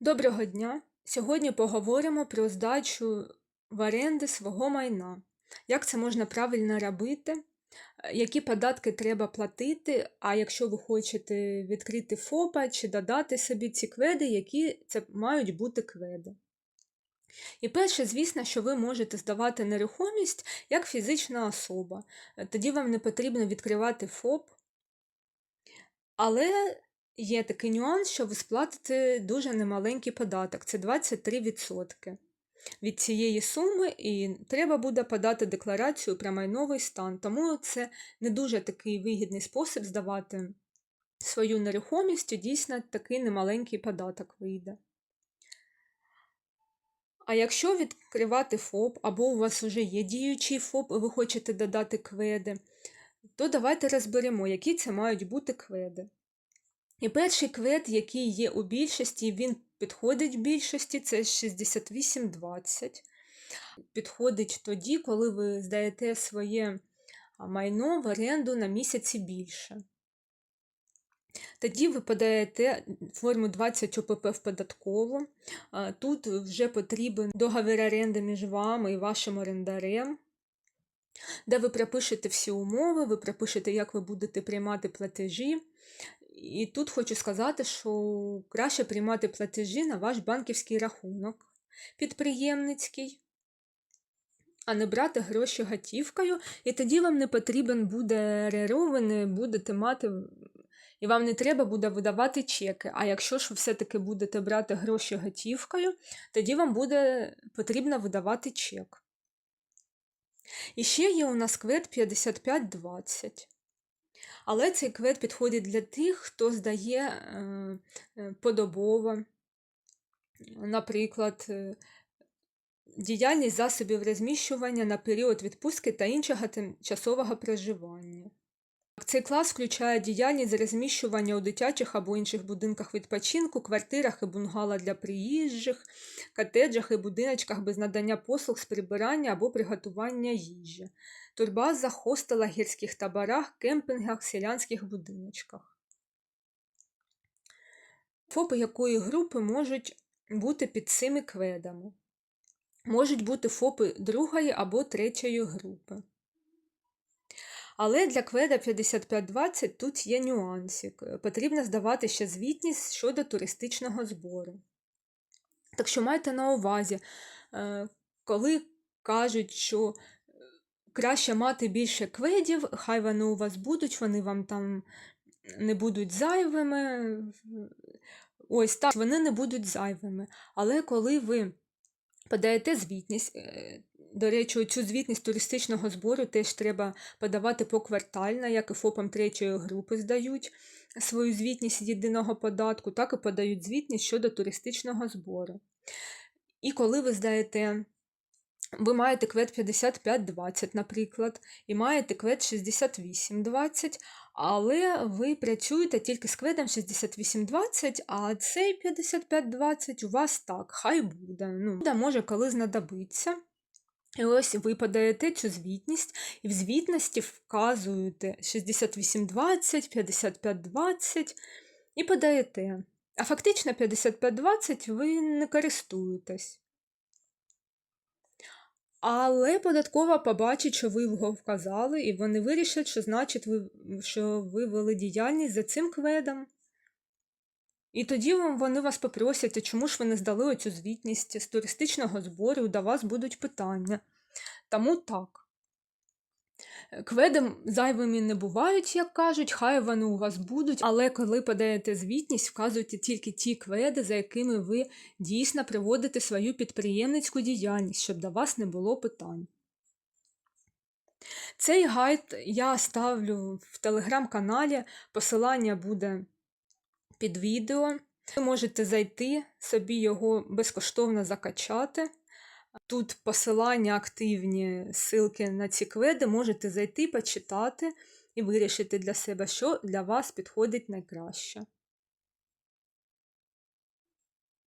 Доброго дня! Сьогодні поговоримо про здачу в оренди свого майна. Як це можна правильно робити, е, які податки треба платити, а якщо ви хочете відкрити ФОПа чи додати собі ці кведи, які це мають бути кведи. І перше, звісно, що ви можете здавати нерухомість як фізична особа. Е, Тоді вам не потрібно відкривати ФОП. Але є такий нюанс, що ви сплатите дуже немаленький податок це 23% від цієї суми, і треба буде подати декларацію про майновий стан. Тому це не дуже такий вигідний спосіб здавати свою нерухомість, і дійсно такий немаленький податок вийде. А якщо відкривати ФОП, або у вас вже є діючий ФОП, і ви хочете додати кведи, то давайте розберемо, які це мають бути кведи. І перший квед, який є у більшості, він підходить більшості, це 6820. Підходить тоді, коли ви здаєте своє майно в оренду на місяці більше. Тоді ви подаєте форму 20 ОПП в податкову. Тут вже потрібен договір оренди між вами і вашим орендарем, де ви пропишете всі умови, ви пропишете, як ви будете приймати платежі. І тут хочу сказати, що краще приймати платежі на ваш банківський рахунок підприємницький, а не брати гроші готівкою, і тоді вам не потрібен буде РРО, ви не будете мати, і вам не треба буде видавати чеки. А якщо ж ви все-таки будете брати гроші готівкою, тоді вам буде потрібно видавати чек. І ще є у нас квет 5520. Але цей квет підходить для тих, хто здає е, е, подобово, наприклад, е, діяльність засобів розміщування на період відпустки та іншого тимчасового проживання. Цей клас включає діяльність з розміщування у дитячих або інших будинках відпочинку, квартирах і бунгало для приїжджих, котеджах і будиночках без надання послуг з прибирання або приготування їжі, турбазах, хостелах, гірських таборах, кемпінгах, селянських будиночках. ФОПи якої групи можуть бути під цими кведами? Можуть бути ФОПи другої або третьої групи. Але для кведа 5520 тут є нюансик. Потрібно здавати ще звітність щодо туристичного збору. Так що майте на увазі, е, коли кажуть, що краще мати більше кведів, хай вони у вас будуть, вони вам там не будуть зайвими. Ось так, вони не будуть зайвими. Але коли ви подаєте звітність, е, до речі, цю звітність туристичного збору теж треба подавати поквартально, як і ФОПам третьої групи здають свою звітність єдиного податку, так і подають звітність щодо туристичного збору. І коли ви здаєте, ви маєте квет 5520, наприклад, і маєте квет 6820, але ви працюєте тільки з кведом 6820, а цей 5520 у вас так, хай буде. Ну, може, коли знадобиться. І ось ви подаєте цю звітність, і в звітності вказуєте 6820, 5520 і подаєте. А фактично 5520 ви не користуєтесь. Але податкова побачить, що ви його вказали, і вони вирішать, що значить, ви, що ви вели діяльність за цим кведом. І тоді вони вас попросять, а чому ж ви не здали оцю звітність з туристичного збору, до вас будуть питання. Тому так. Кведи зайвими не бувають, як кажуть, хай вони у вас будуть, але коли подаєте звітність, вказуйте тільки ті кведи, за якими ви дійсно приводите свою підприємницьку діяльність, щоб до вас не було питань. Цей гайд я ставлю в телеграм-каналі, посилання буде під відео. Ви можете зайти, собі його безкоштовно закачати. Тут посилання активні, ссылки на ці кведи, можете зайти, почитати і вирішити для себе, що для вас підходить найкраще.